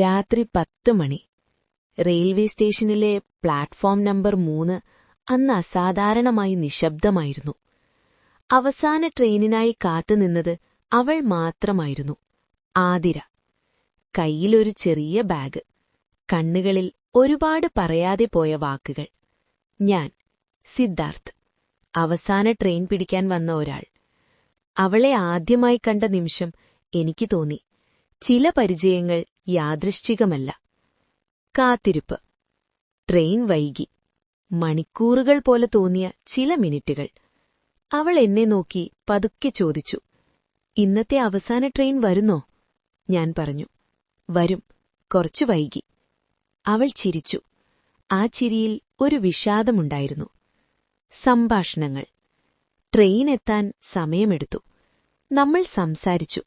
രാത്രി പത്ത് മണി. റെയിൽവേ സ്റ്റേഷനിലെ പ്ലാറ്റ്ഫോം നമ്പർ മൂന്ന് അന്ന് അസാധാരണമായി നിശബ്ദമായിരുന്നു. അവസാന ട്രെയിനിനായി കാത്തുനിന്നത് അവൾ മാത്രമായിരുന്നു. ആതിര. കയ്യിലൊരു ചെറിയ ബാഗ്. കണ്ണുകളിൽ ഒരുപാട് പറയാതെ പോയ വാക്കുകൾ. ഞാൻ സിദ്ധാർത്ഥ്. അവസാന ട്രെയിൻ പിടിക്കാൻ വന്ന ഒരാൾ. അവളെ ആദ്യമായി കണ്ട നിമിഷം എനിക്ക് തോന്നി. ചില പരിചയങ്ങൾ യാദൃശ്ചികമല്ല. കാത്തിരിപ്പ്. ട്രെയിൻ വൈകി. മണിക്കൂറുകൾ പോലെ തോന്നിയ ചില മിനിറ്റുകൾ. അവൾ എന്നെ നോക്കി പതുക്കെ ചോദിച്ചു. ഇന്നത്തെ അവസാന ട്രെയിൻ വരുന്നോ? ഞാൻ പറഞ്ഞു. വരും. കുറച്ചു വൈകി. അവൾ ചിരിച്ചു. ആ ചിരിയിൽ ഒരു വിഷാദമുണ്ടായിരുന്നു. സംഭാഷണങ്ങൾ. ട്രെയിൻ എത്താൻ സമയമെടുത്തു. നമ്മൾ സംസാരിച്ചു.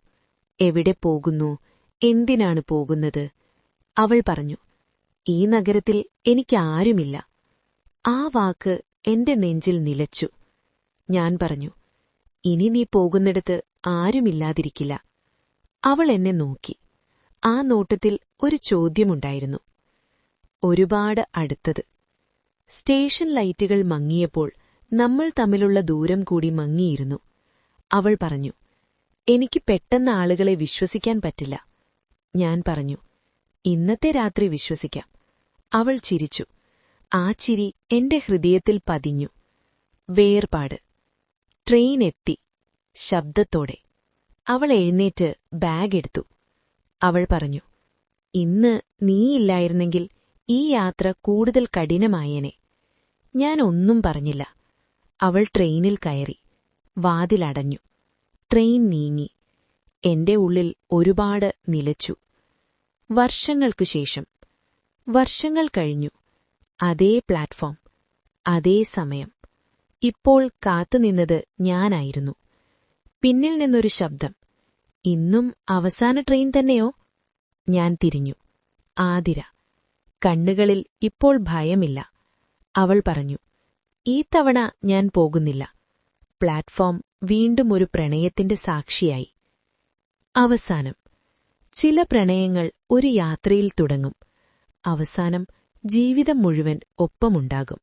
എവിടെ പോകുന്നു? എന്തിനാണ് പോകുന്നത്? അവൾ പറഞ്ഞു ഈ നഗരത്തിൽ എനിക്കാരുമില്ല ആ വാക്ക് എന്റെ നെഞ്ചിൽ നിലച്ചു. ഞാൻ പറഞ്ഞു ഇനി നീ പോകുന്നിടത്ത് ആരുമില്ലാതിരിക്കില്ല. അവൾ എന്നെ നോക്കി. ആ നോട്ടത്തിൽ ഒരു ചോദ്യമുണ്ടായിരുന്നു. ഒരുപാട് അടുത്തത്. സ്റ്റേഷൻ ലൈറ്റുകൾ മങ്ങിയപ്പോൾ നമ്മൾ തമ്മിലുള്ള ദൂരം കൂടി മങ്ങിയിരുന്നു. അവൾ പറഞ്ഞു എനിക്ക് പെട്ടെന്ന് ആളുകളെ വിശ്വസിക്കാൻ പറ്റില്ല. ഞാൻ പറഞ്ഞു ഇന്നത്തെ രാത്രി വിശ്വസിക്കാം. അവൾ ചിരിച്ചു. ആ ചിരി എന്റെ ഹൃദയത്തിൽ പതിഞ്ഞു. വേർപാട്. ട്രെയിൻ എത്തി. ശബ്ദത്തോടെ. അവൾ എഴുന്നേറ്റ് ബാഗ് എടുത്തു. അവൾ പറഞ്ഞു ഇന്ന് നീയില്ലായിരുന്നെങ്കിൽ ഈ യാത്ര കൂടുതൽ കഠിനമായേനെ. ഞാൻ ഒന്നും പറഞ്ഞില്ല. അവൾ ട്രെയിനിൽ കയറി. വാതിലടഞ്ഞു. ട്രെയിൻ നീങ്ങി. എന്റെ ഉള്ളിൽ ഒരുപാട് നിലച്ചു. വർഷങ്ങൾക്കു ശേഷം. വർഷങ്ങൾ കഴിഞ്ഞു. അതേ പ്ലാറ്റ്ഫോം. അതേ സമയം. ഇപ്പോൾ കാത്തുനിന്നത് ഞാനായിരുന്നു. പിന്നിൽ നിന്നൊരു ശബ്ദം. ഇന്നും അവസാന ട്രെയിൻ തന്നെയോ? ഞാൻ തിരിഞ്ഞു. ആതിര. കണ്ണുകളിൽ ഇപ്പോൾ ഭയമില്ല. അവൾ പറഞ്ഞു ഈ തവണ ഞാൻ പോകുന്നില്ല. പ്ലാറ്റ്ഫോം വീണ്ടും ഒരു പ്രണയത്തിന്റെ സാക്ഷിയായി. അവസാനം ചില പ്രണയങ്ങൾ ഒരു യാത്രയിൽ തുടങ്ങും. അവസാനം ജീവിതം മുഴുവൻ ഒപ്പമുണ്ടാകും.